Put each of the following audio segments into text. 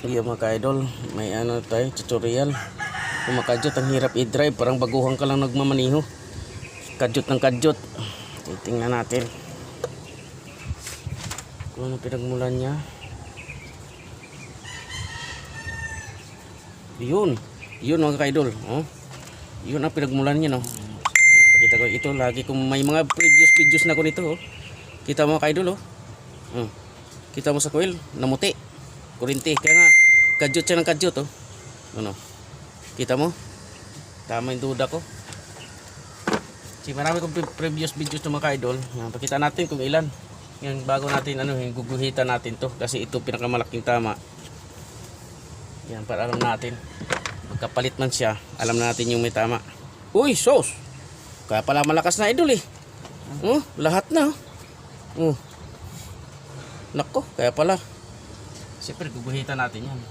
Iya mga ka-idol, may ano tayo, tutorial. Kung makadyot, ang hirap i-drive. Parang baguhan ka lang nagmamaniho. Kadyot ng kadyot. Titingnan natin. Kung ano pinagmulan niya. Yun. Yun mga ka-idol. Oh. Yun ang pinagmulan niya no. Pakita ko ito lagi kung may mga previous videos na ko nito oh. Kita mo mga ka-idol oh. Hmm. Kita mo sa coil, namuti. Kurinti. Kaya nga, kadyot siya ng kadyot oh. Ano? Kita mo? Tama yung duda ko. Si marami kong pre- previous videos ng mga. Yan, pakita natin kung ilan. Yan, bago natin, ano, yung guguhitan natin to. Kasi ito pinakamalaking tama. Yan, para alam natin. Magkapalit man siya, alam na natin yung may tama. Uy, sos! Kaya pala malakas na idol eh. Oh, lahat na. Oh. Nako, kaya pala. Siyempre, guguhitan natin yan.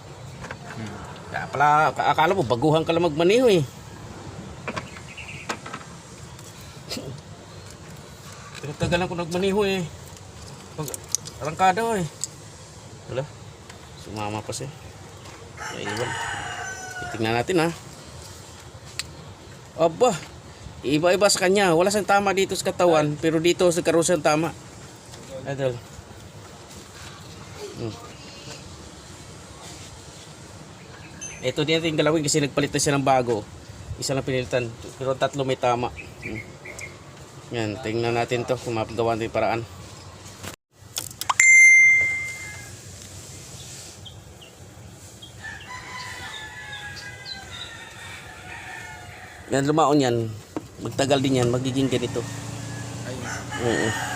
Kaya pala, ka- akala mo, baguhan ka lang magmaneho eh. Pinagtagalan ko nagmaneho eh. Pag arangkada eh. Wala. Sumama pa siya. Naiwan. Tingnan natin ha. Aba. Iba-iba sa kanya. Wala siyang tama dito sa katawan. Pero dito sa karusan tama. Idol. Hmm. Ito din natin galawin kasi nagpalit na siya ng bago. Isa lang pinilitan. Pero tatlo may tama. Hmm. Yan, tingnan natin to kung mapagawa natin paraan. Yan, lumaon yan. Magtagal din yan, magiging ganito. Oo.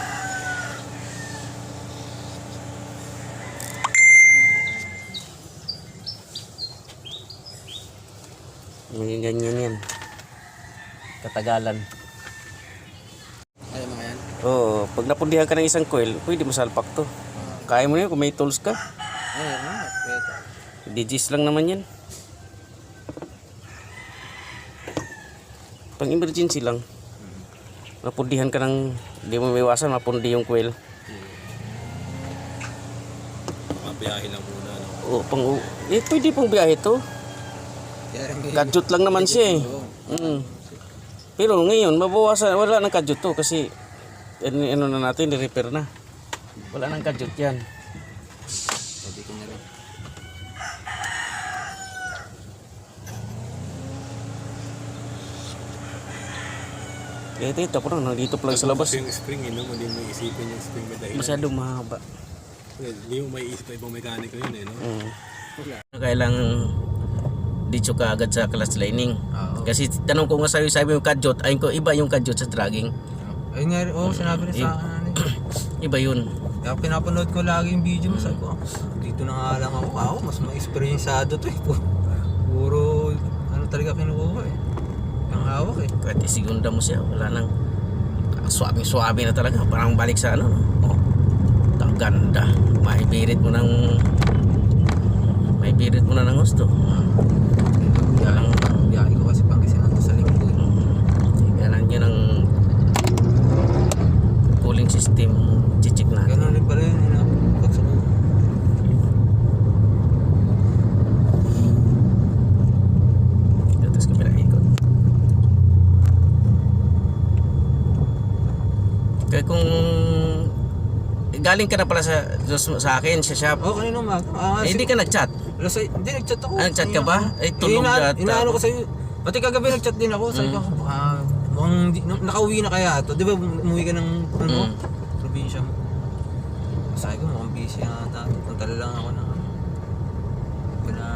Magiging ganyan yan. Katagalan. Ay, mga yan. Oo, pag napundihan ka ng isang coil, pwede masalpak to. Kaya mo yun kung may tools ka. Ay, mga. Pwede. DGs lang naman yan. Pang emergency lang. Napundihan ka ng, hindi mo maiwasan, mapundi yung coil. Mabiyahe lang muna. No? Oo, pang, eh, pwede pang biyahe to. Kadyot lang naman siya eh. Mm. Pero ngayon, mabawasan, wala nang kadyot to kasi ano, na natin, ni-repair na. Wala nang kadyot yan. Na. Eh, ito ko lang, nandito pa lang sa labas. Yung spring, yun, no? hindi mo isipin yung spring may dahilan. Masyado mahaba. Hindi mo may isip na ibang mekaniko yun eh, no? Mm. Kailangan dito ka agad sa class lining. Oo. Kasi tanong ko nga sa'yo, sabi mo kadyot, ayun ko, iba yung kadyot sa dragging. Ayun nga, oo, sinabi rin sa akin. ano eh. Iba yun. Kaya pinapanood ko lagi yung video mo. Sabi ko, ah, dito na nga lang ako. Ako, mas ma-experiencado to eh. Pu- Puro, ano talaga kinukuha eh. Ang hawak eh. Kahit isigunda mo siya, wala nang suwabing-suwabe na talaga. Parang balik sa ano. Oh, ang ganda. Maibirit mo ng maibirit mo na ng gusto. Biyahe, biyahe ko kasi Pangasinan to sa linggo eh. Ganan yun ang cooling system chichik na. Ganun rin pala yun. ikot. Kaya kung galing ka na pala sa sa akin sa shop. Oo, kanina umaga. Ah, Eh, hindi ka nag-chat. Alas ay, hindi nag-chat ako. Ah, nag-chat ka ba? Eh, tulog ina, ka, Inaano ko sa'yo. Pati kagabi nag-chat din ako. Sabi ko, baka, mukhang di- na- nakauwi na kaya ito. Di ba umuwi ka ng, ano, Mm. probinsya mo? Sabi ko, mukhang busy yata. Punta na lang ako ng, wala,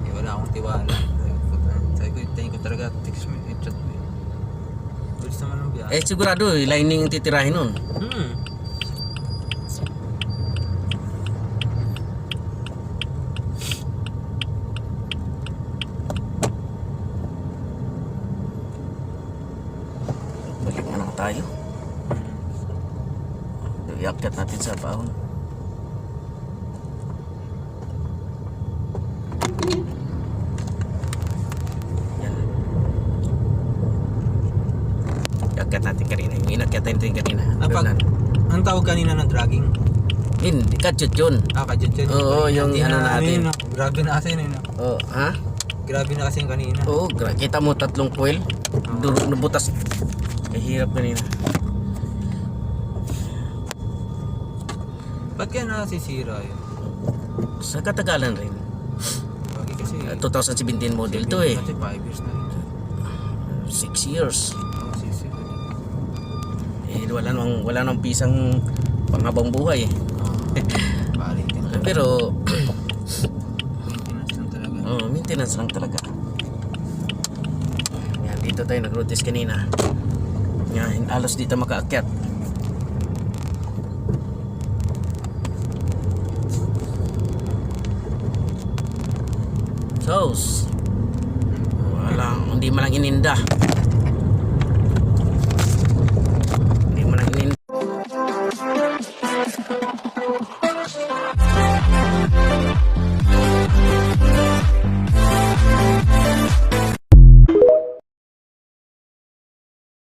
eh, wala akong tiwala. Sabi ko, Sabi ko, talaga, text mo, chat mo. eh. Bilis naman ng biyahe. Eh sigurado eh, lining ang titirahin nun. Hmm. Balik na lang tayo. Iakyat natin sa baon. Yan. Iakyat natin kanina. Yung inakyat natin kanina. Ah, Doon pag, na- ang tawag kanina ng dragging? Hindi, kadyot yun. Ah, kadyan dyan. Oo, yung ano na- natin. yun? Grabe na kasi yun. no? Oh, ha? Grabe na kasi yung kanina. Oo, kita mo tatlong coil. Durog na butas. Kahirap kanina. Ba't kaya nasisira yun? Sa katagalan rin. Bagay kasi... Uh, 2017 model to eh. Kasi 5 years na rin. 6 years. Oo, sisi. Eh, wala nang wala nang pisang panghabang buhay. eh. Pero Maintenance lang talaga. oh, maintenance lang talaga. Yan, dito tayo nag-road test kanina. Yan, alos dito makaakyat. Sauce. Wala, hindi man lang ininda.